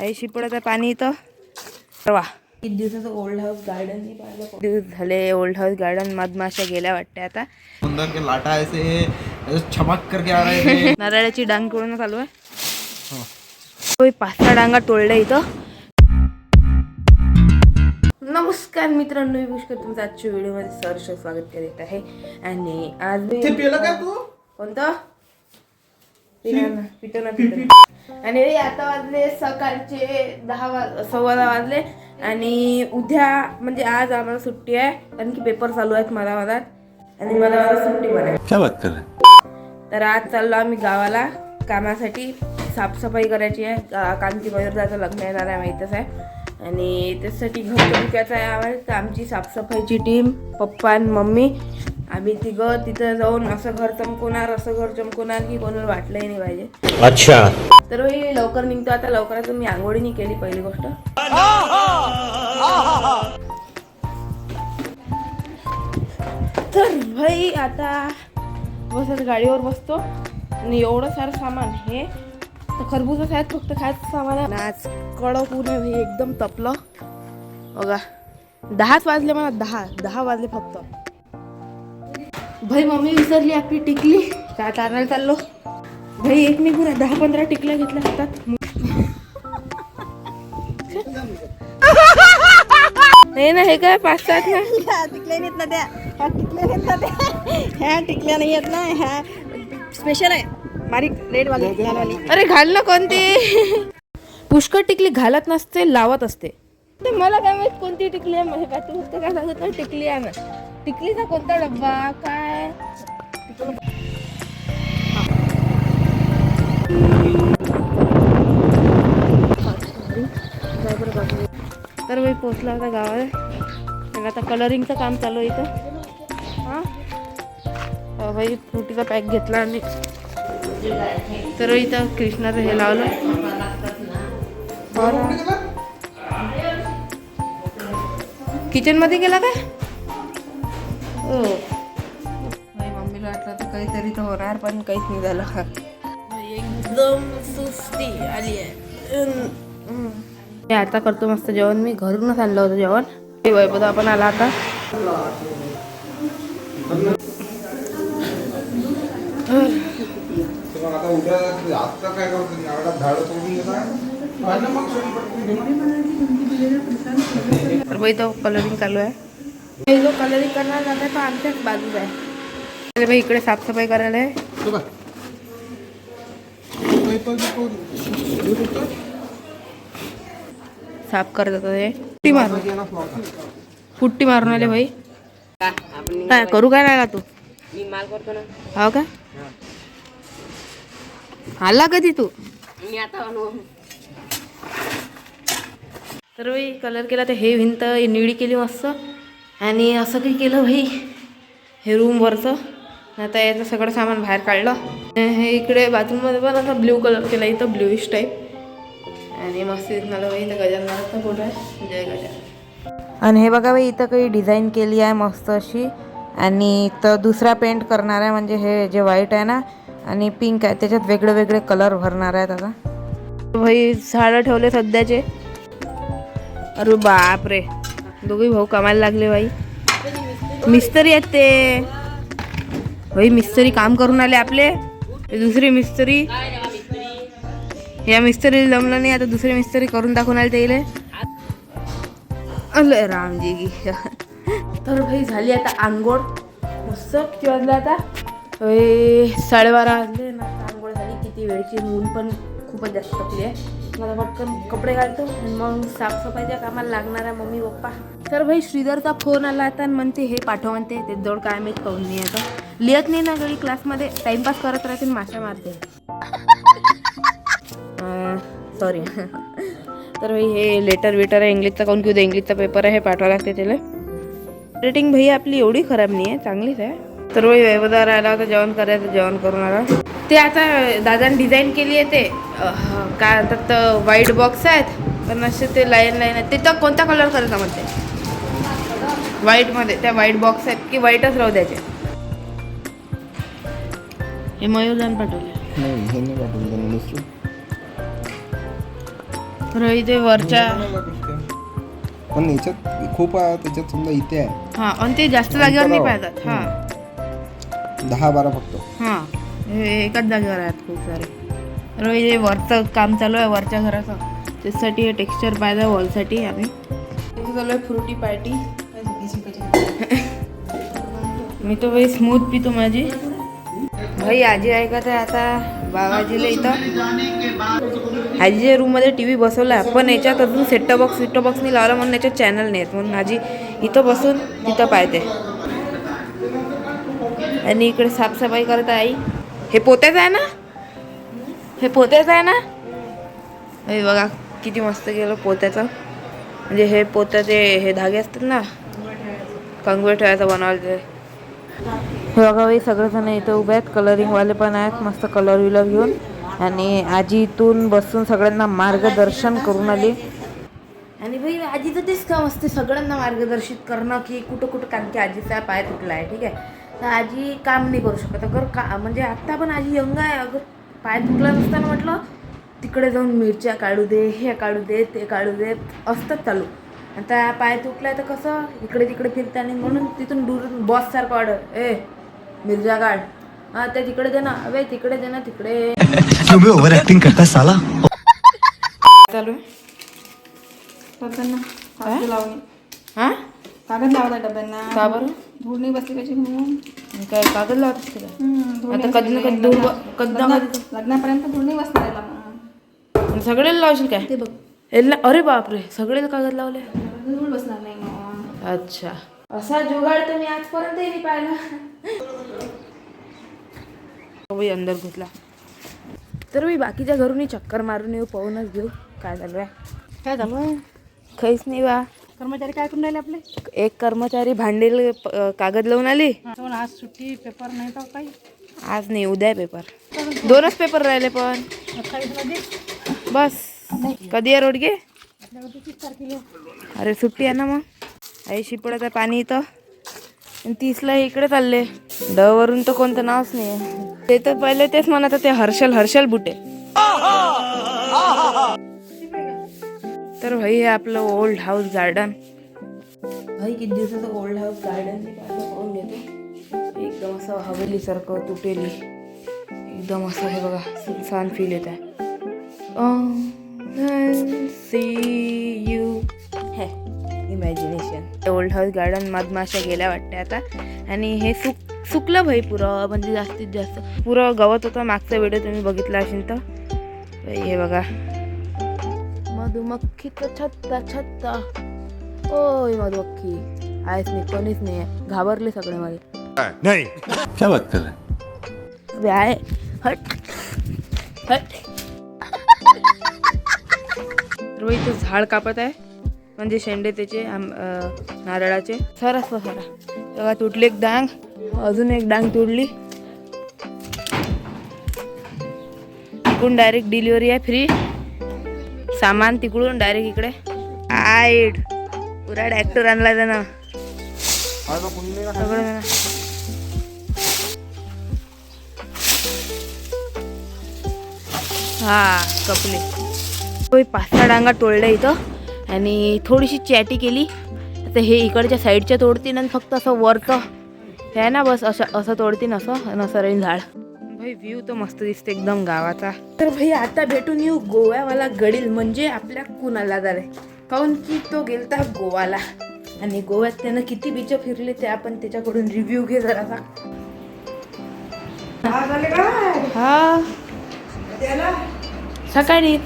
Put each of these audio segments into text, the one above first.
आई शिपडाचं पाणी इथं. परवा. किती दिवसाचं ओल्ड हाऊस गार्डन नाही पाहिलं? खूप दिवस झाले ओल्ड हाऊस गार्डन मधमाशा गेल्या वाटते आता. सुंदर के लाटा ऐसे ऐसे चमक करके आ रहे थे नारळाची डांग तोडणं चालू आहे. होय, पाच सहा डांगा तोडल्या इथं. नमस्कार मित्रांनो मी पुष्कर. तुमचं आजच्या व्हिडिओमध्ये सहर्ष स्वागत करीत आहे. आणि आज मी पिलं काय तू? कोणतं? पिना ना, पितो आणि आता वाजले सकाळचे दहा वाज सव्वा दहा वाजले. आणि उद्या म्हणजे आज आम्हाला सुट्टी आहे कारण की पेपर चालू आहेत मला मधात आणि मला मला सुट्टी हैं? तर आज चाललो आम्ही गावाला. कामासाठी साफसफाई करायची आहे. का- कांती मयूरदाचं लग्न येणार आहे माहीतच आहे. आणि त्यासाठी घर आहे आम्हाला. तर आमची साफसफाईची टीम पप्पा आणि मम्मी. आम्ही तिघं तिथं जाऊन असं घर चमकवणार असं घर चमकवणार की कोणाला वाटलंही नाही पाहिजे. अच्छा. तर मी लवकर निघतो. आता लवकरात मी आंघोळी नाही केली पहिली गोष्ट. तर भाई आता बसत गाडीवर बसतो. आणि एवढं सारं सामान हे तर खरबूजच आहेत फक्त खायचं सामान आहे. आज कडक ऊन आहे भाई एकदम तपलं. बघा दहाच वाजले मला दहा दहा वाजले फक्त. भाई मम्मी विसरली आपली टिकली. काय तारणाला चाललो. भाई एक निघून दहा पंधरा टिकल्या घेतल्या हातात. नाही ना हे काय? पाच सात ना? टिकल्या नाहीत ना त्या. ह्या टिकल्या नाहीत ना त्या. ह्या टिकल्या नाही आहेत ना. ह्या स्पेशल आहे. बारीक रेड वाली अरे घाल ना कोणती. पुष्कळ टिकली घालत नसते लावत असते. ते मला काय माहीत कोणती टिकली आहे. म्हणजे काय तू काय सांगत टिकली आहे ना. टिकलीचा कोणता डब्बा? काय? तर मी पोचला होता गावाला. आणि आता कलरिंगचं काम चालू आहे इथं. हां? भाई फ्रुटीचा पॅक घेतला आणि तर इथं कृष्णाचं हे लावलं. हो किचनमध्ये गेला काय? मम्मीला वाटलं तर काहीतरी तर होणार पण काहीच नाही झालं. एकदम सुस्ती आली आहे. आता करतो मस्त जेवण. मी घरूनच आणलं होतं जेवण. हे वैभव आपण आला आता. तो कलरिंग चालू आहे. हे जो कलरिंग करणार जाता तो आमच्याच बाजूच आहे. इकडे साफसफाई करायला आहे. साफ करत होतं हे पुट्टी मारून. पुट्टी मारून आले भाई. काय करू काय राहिला तू? मी माल करतो ना हो का? आला कधी तू? मी आता तर भाई कलर केला तर हे भिंत निळी केली मस्त. आणि असं काही केलं भाई हे रूमवरचं आता याचं सगळं सामान बाहेर काढलं. हे इकडे बाथरूममध्ये पण असं ब्ल्यू कलर केला इथं ब्ल्यूइश टाईप आणि मस्त झालं भाई इथं गजाननाथचा फोटो आहे. जय गजानन. आणि हे बघा भाई इथं काही डिझाईन केली आहे मस्त अशी. आणि तर दुसरा पेंट करणार आहे म्हणजे हे जे व्हाईट आहे ना आणि पिंक आहे त्याच्यात वेगळे वेगळे कलर भरणार आहेत आता. भाई झाडं ठेवले सध्याचे. अरे बाप रे दोघे भाऊ कमायला लागले बाई. मिस्त्री आहेत ते. भाई मिस्त्री काम करून आले आपले. दुसरी मिस्तरी. मिस्त्री या मिस्त्री जमलं नाही आता दुसरी मिस्त्री करून दाखवून आले ते अले रामजी की. तर भाई झाली आता आंघोळ. मस्त किती वाजलं आता? साडेबारा वाजले ना. आंघोळ झाली किती वेळची? मूल पण खूपच जास्त आहे. मला पटकन कपडे घालतो आणि मग साफसफाईच्या कामाला लागणार आहे मम्मी पप्पा. तर भाई श्रीधरचा फोन आला आता आणि म्हणते हे पाठव म्हणते ते जवळ काय मी कळून नाही आता लिहत नाही ना घरी क्लासमध्ये टाइमपास करत राहते माशा मारते. सॉरी तर भाई हे लेटर वेटर आहे इंग्लिशचा काऊन की उद्या इंग्लिशचा पेपर आहे हे पाठवा लागते त्याला. रेटिंग भाई आपली एवढी खराब नाही आहे चांगलीच आहे. तर भाई वैभवदार आला होता जेवण करायचं जेवण करून आला. ते आता दादाने डिझाईन केली आहे ते. काय म्हणतात व्हाईट बॉक्स आहेत. पण असे ते लाईन लाईन आहेत. तिथं कोणता कलर करायचा म्हणते? व्हाईटमध्ये त्या व्हाईट बॉक्स आहेत की व्हाईटच राहू द्यायचे? हे मयूरदान पाठवले. हे तर इथे वरच्या पण याच्यात खूप त्याच्यात समजा इथे आहे. हा आणि ते जास्त जागेवर नाही पाहतात. हा. दहा बारा फक्त. हा. हे एकाच जागेवर आहेत खूप सारे. हे वरचं काम चालू आहे वरच्या घराचं. त्याच्यासाठी हे टेक्स्चर पाहिजे वॉलसाठी आम्ही. चालू आहे फ्रुटी पार्टी मी तो भाई स्मूथ पितो माझी. भाई आजी ऐकत आहे आता बाबाजीला इथं. आजीच्या रूममध्ये टी व्ही बसवला पण याच्यात अजून सेटटॉप बॉक्स सेटटॉप बॉक्स नाही लावला म्हणून याच्यात चॅनल नाही आहेत म्हणून आजी इथं बसून तिथं पाहते. आणि इकडे साफसफाई करत आई. हे पोत्याचं आहे ना? हे पोत्याचं आहे ना? हे बघा किती मस्त गेलं पोत्याचं. म्हणजे हे पोत्याचे हे धागे असतात ना? कंगवे ठेवायचं बनवायला ते. हे बघा बाई सगळेजण इथं उभे आहेत. कलरिंगवाले पण आहेत. मस्त कलर विलर घेऊन. आणि आजी इथून बसून सगळ्यांना मार्गदर्शन करून आली. आणि भाई आजीचं तेच काम असते. सगळ्यांना मार्गदर्शित करणं की कुठं कुठं कारण की आजीचा पाय तुटला आहे ठीक आहे? तर आजी काम नाही करू शकत. अगर का म्हणजे आत्ता पण आजी यंग आहे. अगर पाय तुटला नसताना म्हटलं तिकडे जाऊन मिरच्या काढू दे हे काढू दे ते काढू दे. असतात चालू. आता पाय तुटलाय तर कसं? इकडे तिकडे फिरताना म्हणून तिथून दूर बॉस सारखं ऑर्डर ए मिरच्या काढ. हा ते तिकडे दे ना. अबे तिकडे दे ना तिकडे. ओवर एक्टिंग करता है साला. चालू हा? कागद लावता डब्यांना. का बरं? धूळ नाही बसली पाहिजे म्हणून काय कागद लावत असते धूळ आता कधी ना कधी. धूळ कधी लग्नापर्यंत धूळ नाही बसणार याला मग. सगळेला लावशील काय? ते बघ. एल्ला अरे बापरे सगळेला कागद लावले? धूळ बसणार नाही मग. अच्छा. असा जुगाड तर मी आजपर्यंतही नाही पाहिला. बाई अंदर घुसला तर मी बाकीच्या घरूनही चक्कर मारून येऊ पाहूनच घेऊ. काय चालू आहे काय झालं? काहीच नाही बा. कर्मचारी काय करून राहिले आपले? एक कर्मचारी भांडेल कागद लावून आली. आज सुट्टी पेपर नाही तर काही? आज नाही उद्या आहे पेपर. दोनच पेपर राहिले पण. बस. कधी आहे रोडगे? आपल्याकडे तीस तारखेला. अरे सुट्टी आहे ना मग. आई शिपडत आहे पाणी इथं. आणि तीसला इकडे चालले. ड वरून तर कोणतं नावच नाही आहे. ते तर पहिले तेच म्हणत होते हर्षल हर्षल बुटे. तर भाई हे आपलं ओल्ड हाऊस गार्डन भाई किती दिवसाचं ओल्ड हाऊस गार्डन घेतो एकदम असं हवेलीसारखं तुटेली. एकदम असं हे बघा सुनसान फील येत आहे. सी यू हे इमॅजिनेशन ओल्ड हाऊस गार्डन मधमाशा गेल्या वाटते आता. आणि हे सुक सुकलं भाई पुरं म्हणजे जास्तीत जास्त. पुरं गवत होतं मागचा व्हिडिओ तुम्ही बघितला असेल तर हे बघा. मधुमक्खीचं छत्ता छत्ता ओय मधुमक्खी आहेच नाही कोणीच नाही घाबरले सगळे मला नहीं क्या बात कर रहे हैं अबे आहे हट हट तर इथे झाड कापत आहे म्हणजे शेंडे त्याचे आम अं, नारळाचे सरस सरा तेव्हा तुटली एक डांग अजून एक डांग तुटली तिकडून डायरेक्ट डिलिव्हरी आहे फ्री सामान तिकडून डायरेक्ट इकडे. आईड. पुरा डॅक्टर आणला त्यानं. सगळं हा कपले. पाच सहा डांगा तोडल्या इथं. आणि थोडीशी चॅटी केली. आता हे इकडच्या साईडच्या तोडतीन आणि फक्त असं वरचं. हे ना बस असं असं तोडतीन असं आणि असं झाड. भाई व्ह्यू तर मस्त दिसते एकदम गावाचा. तर भाई आता भेटून येऊ गोव्यावाला गडील म्हणजे आपल्या कुणाला झाले काऊन की तो गेलता गोवाला. आणि गोव्यात त्यानं किती बीच फिरले ते आपण त्याच्याकडून रिव्ह्यू घे जरासा. हा सकाळी.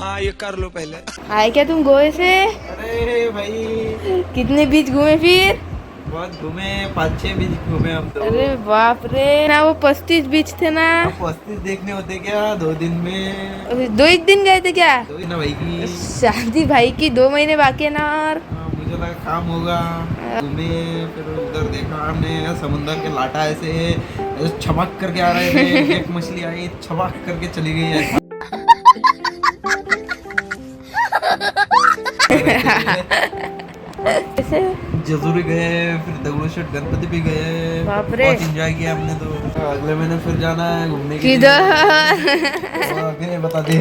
हाँ ये कर लो पहले. आए क्या तुम गोवे से? अरे भाई. कितने बीच घूमे फिर? बहुत घूमे पाँच छह बीच घूमे हम तो। अरे बाप रे ना वो पस्तीस बीच थे ना। पस्तीस देखने होते क्या? दो दिन में। दो एक दिन गए थे क्या? दो ना भाई की। शादी भाई की दो महीने बाकी है ना और। हाँ, मुझे लगा काम होगा। घूमे फिर उधर देखा हमने समुंदर के लाटा ऐसे छमक करके आ रहे थे एक मछली आई छमक करके चली गई ऐसे। ऐसे जजूरी गए फिर दगड़ूशेठ गणपति भी गए। बाप रे। बहुत एंजॉय किया हमने तो। अगले महीने फिर जाना है घूमने के लिए। बता दे।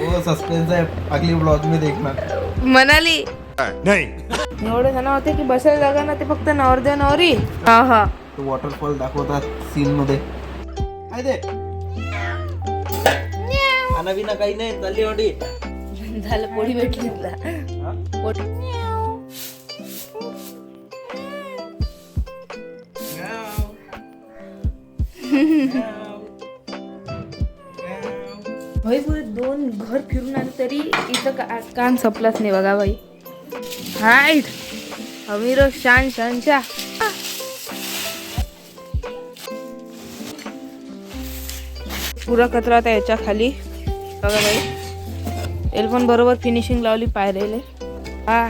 वो सस्पेंस है अगली ब्लॉग में देखना। मनाली। नहीं। एवढे जण होते की बसायला जागा ना ते फक्त नवरदेव नवरी. हा हा. तो वॉटरफॉल दाखवतात सीन मध्ये. काय ते खाना बिना काही नाही चालली झालं पोळी भेटली तुला. भाई पुरे दोन घर फिरून आले तरी इथं का काम संपलाच नाही बघा भाई. हाईट अमीर शान शानशा. पुरा कचरा आता याच्या खाली. बघा भाई एल पण बरोबर फिनिशिंग लावली पायरेले. हा.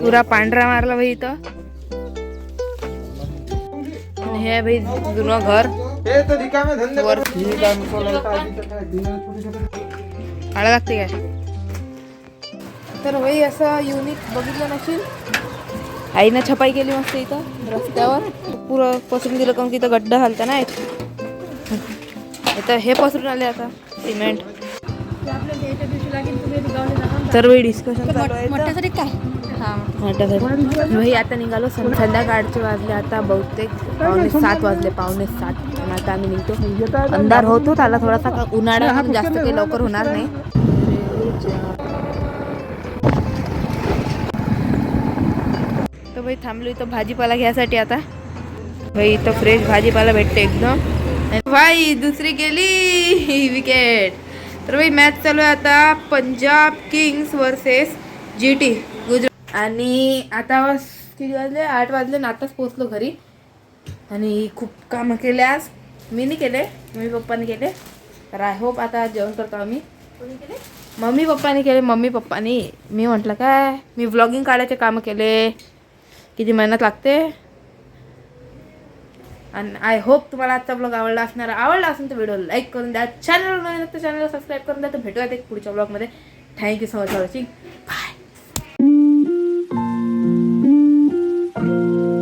पुरा पांढरा मारला भाई इथं. हे भाई जुनं घर. हे तर रिकामे धंदे वर. काढा लागते काय? तर भाई असं युनिक बघितलं नसेल आईनं छपाई केली मस्त इथं रस्त्यावर. पुरं पसरून दिलं कारण की इथं गड्डा घालता ना इथं हे पसरून आले आता सिमेंट. तर भाई डिस्कशन काय? हां. आता निघालो संध्याकाळचे वाजले आता बहुतेक पावणे सात वाजले पावणे सात. आणि आता आम्ही निघतो. अंधार होतो त्याला थोडासा उन्हाळा जास्त काही लवकर होणार नाही. तर भाई थांबलो इथं भाजीपाला घ्यायसाठी आता. भाई इथं फ्रेश भाजीपाला भेटते एकदम. भाई दुसरी गेली. विकेट. तर भाई मॅच चालू आहे आता. Punjab kings versus G T आणि आता वाज- किती वाजले? आठ वाजले ना आताच पोचलो घरी. आणि खूप कामं केले आज. मी नाही केले मम्मी पप्पाने केले. तर आय होप आता जेवण करतो आम्ही. कोणी केले? मम्मी पप्पाने केले मम्मी पप्पानी. मी म्हटलं काय? मी व्लॉगिंग काढायचे कामं केले. किती मेहनत लागते. आणि आय होप तुम्हाला आजचा ब्लॉग आवडला असणार. आवडला असेल तर व्हिडिओ लाईक करून द्या. चॅनल तर चॅनलला सबस्क्राईब करून द्या. तर भेटूयात एक पुढच्या ब्लॉगमध्ये thank you so much for watching Thank you.